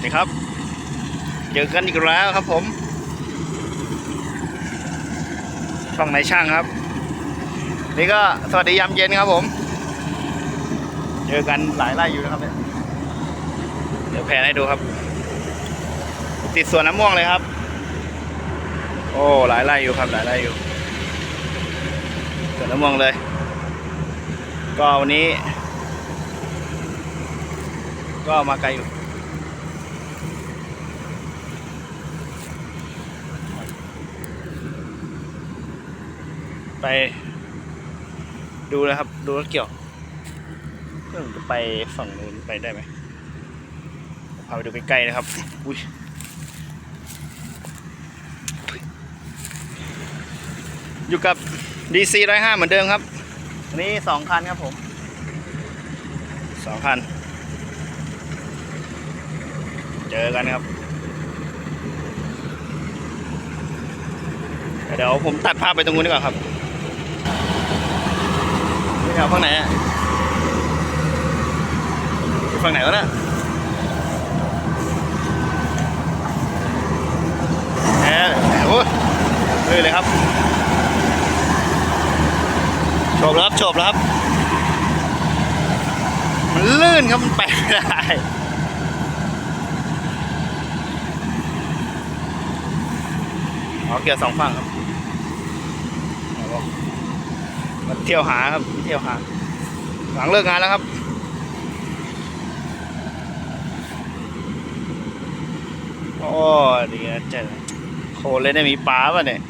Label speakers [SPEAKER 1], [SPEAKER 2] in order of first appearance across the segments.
[SPEAKER 1] วัสดีครับ เจอกันอีกแล้วครับผม ช่องในช่างครับ นี่ก็สวัสดียามเย็นครับผม เจอกันหลายไร่อยู่นะครับเนี่ยเดี๋ยวแพนให้ดูครับ ติดสวนน้ำม่วงเลยครับ โอ้หลายไร่อยู่ครับหลายไร่อยู่สวนน้ำม่วงเลย ก็วันนี้ ก็มาไกลอยู่ ไป ดูนะครับ ดูรถเกี่ยวเรื่องจะไปฝั่งนู้นไปได้ไหมพาไปดูใกล้ๆนะครับ อุ้ยอยู่กับ DC 105 เหมือนเดิมครับอันนี้สองคันครับผมสองคัน เจอกันครับ เดี๋ยวผมตัดภาพไปตรงนู้นดีกว่าครับ นี่ครับฝั่งไหนอะฝั่งไหนวะเนี่ยแหมโอ้ยเลยเลยครับโฉบแล้วครับโฉบแล้วครับ มันลื่นครับมันไปไม่ได้เอ๋อเกี่ยวสองฝั่งครับ มาเที่ยวหาครับเที่ยวหา หลังเลิกงานแล้วครับโอ้ดีนะเจ๊โคเลยได้มีปลาป่ะเนี่ย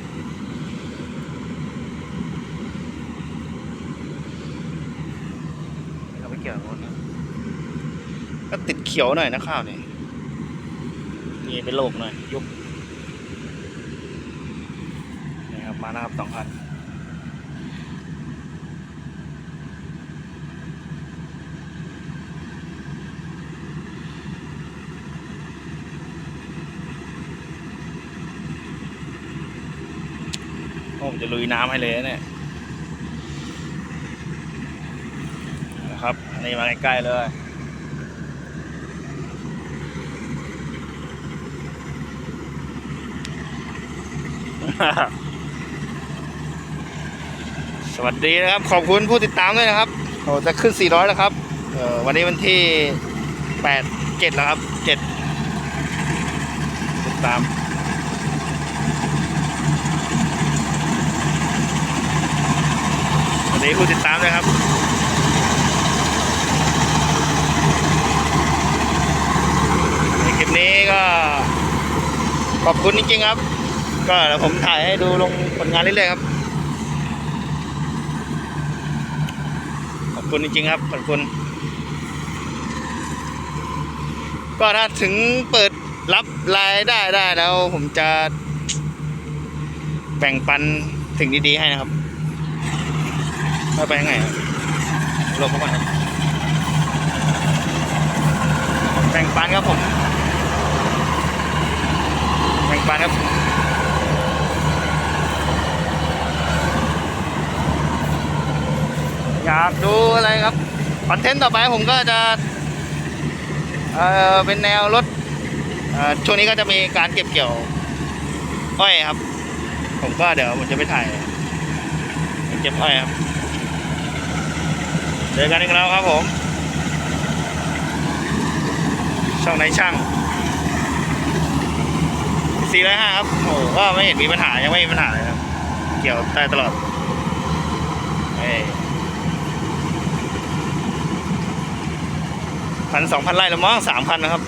[SPEAKER 1] เอาไปเกี่ยวคนนะก็ติดเขียวหน่อยนะข้าวนี่นี่เป็นโรคหน่อยยุบนี่ครับมานะครับสองคัน ผมจะลุยน้ำให้เลยนะเนี่ยนะครับอันนี้มาใกล้ๆเลยสวัสดีนะครับ ขอบคุณผู้ติดตามด้วยนะครับโอ้จะขึ้น 400 แล้วครับเออวันนี้วันที่ 8 7 แล้วครับ 7 ติดตาม วันนี้ผู้ติดตามด้วยครับ ในคลิปนี้ก็ ขอบคุณจริงๆครับ ก็เดี๋ยวผมถ่ายให้ดูลงผลงานเรื่อยๆครับ ขอบคุณจริงๆครับขอบคุณ ก็ถ้าถึงเปิดรับรายได้ได้แล้วผมจะแบ่งปันสิ่งดีๆให้นะครับ เอาไปยังไงลงเข้ามาครับแบ่งปันครับผมแบ่งปันครับอยากดูอะไรครับคอนเทนต์ต่อไปผมก็จะเอ่อเป็นแนวรถเอ่อช่วงนี้ก็จะมีการเก็บเกี่ยวอ้อยครับ ผมก็เดี๋ยวผมจะไปถ่ายเก็บอ้อยครับ จอกันอีกแล้วครับผม ช่องในช่างสี่ร้อยห้าครับโอ้โหก็ไม่เห็นมีปัญหา ยังไม่มีปัญหาเลยครับ เกี่ยวได้ตลอดพันสองพันไร่แล้วมั้งสามพันนะครับ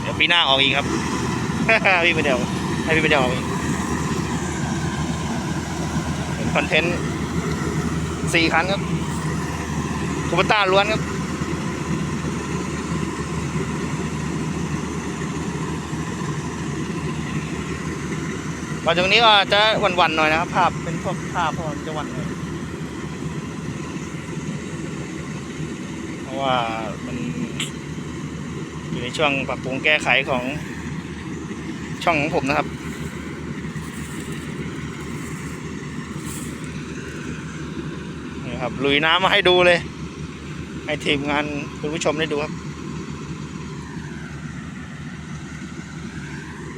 [SPEAKER 1] เดี๋ยวปีหน้าออกอีกครับ พี่ไปเดียวให้พี่ไปเดียวออกอีกเป็น คอนเทนต์สี่คันครับคูปต้าล้วนครับ ตอนตรงนี้ก็จะวันๆหน่อยนะครับ ภาพเป็นพวกภาพพอนจะวันหน่อยเพราะว่ามันอยู่ในช่วงปรับปรุงแก้ไขของช่องของผมนะครับ ครับลุยน้ำมาให้ดูเลย ให้ทีมงานคุณผู้ชมได้ดูครับ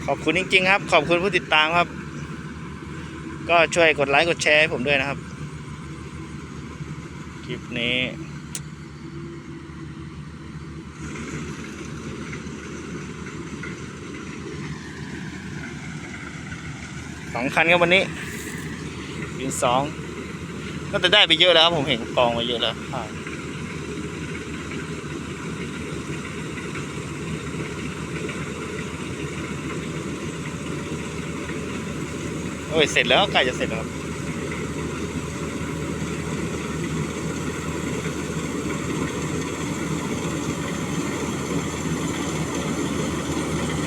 [SPEAKER 1] ขอบคุณจริง ๆ ครับ ขอบคุณผู้ติดตามครับ ก็ช่วยกดไลค์กดแชร์ให้ผมด้วยนะครับ คลิปนี้สองคันครับวันนี้ยืนสอง ก็จะได้ไปเยอะแล้วครับผมเห็นกองมาเยอะแล้วอ่าโอ้ยเสร็จแล้วใกล้จะเสร็จแล้วครับ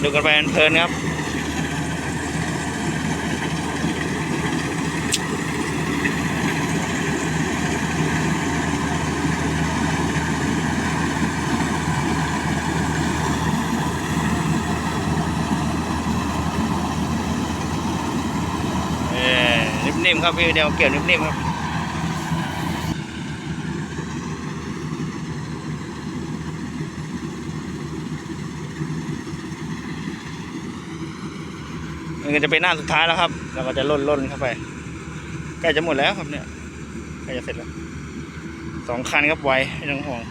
[SPEAKER 1] ดูกันไปเพลินๆครับ เอ่อ นิ่มๆครับพี่เดียวเกี่ยวนิ่มๆครับมันก็จะเป็นหน้าสุดท้ายแล้วครับ เราก็จะล่นล่นๆเข้าไปใกล้จะหมดแล้วครับเนี่ยใกล้จะเสร็จแล้วสองคันครับไวไม่ต้องห่วง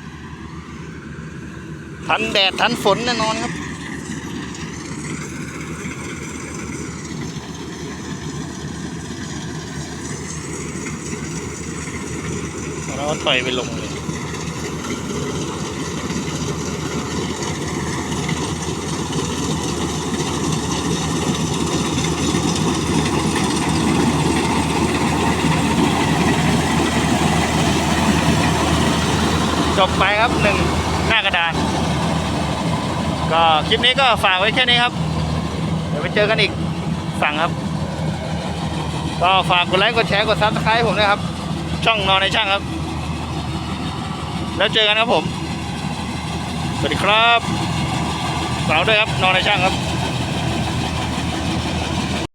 [SPEAKER 1] ทันแดดทันฝนแน่นอนครับ แล้วก็ถอยไปลงเลยจบไปครับหนึ่งหน้ากระดาน ก็คลิปนี้ก็ฝากไว้แค่นี้ครับ เดี๋ยวไปเจอกันอีกสั่งครับ ก็ฝากกดไลค์กดแชร์กดซับสไครต์ผมด้วยครับ ช่องนอนในช่างครับ แล้วเจอกันครับผม สวัสดีครับฝากด้วยครับ นอนในช่างครับ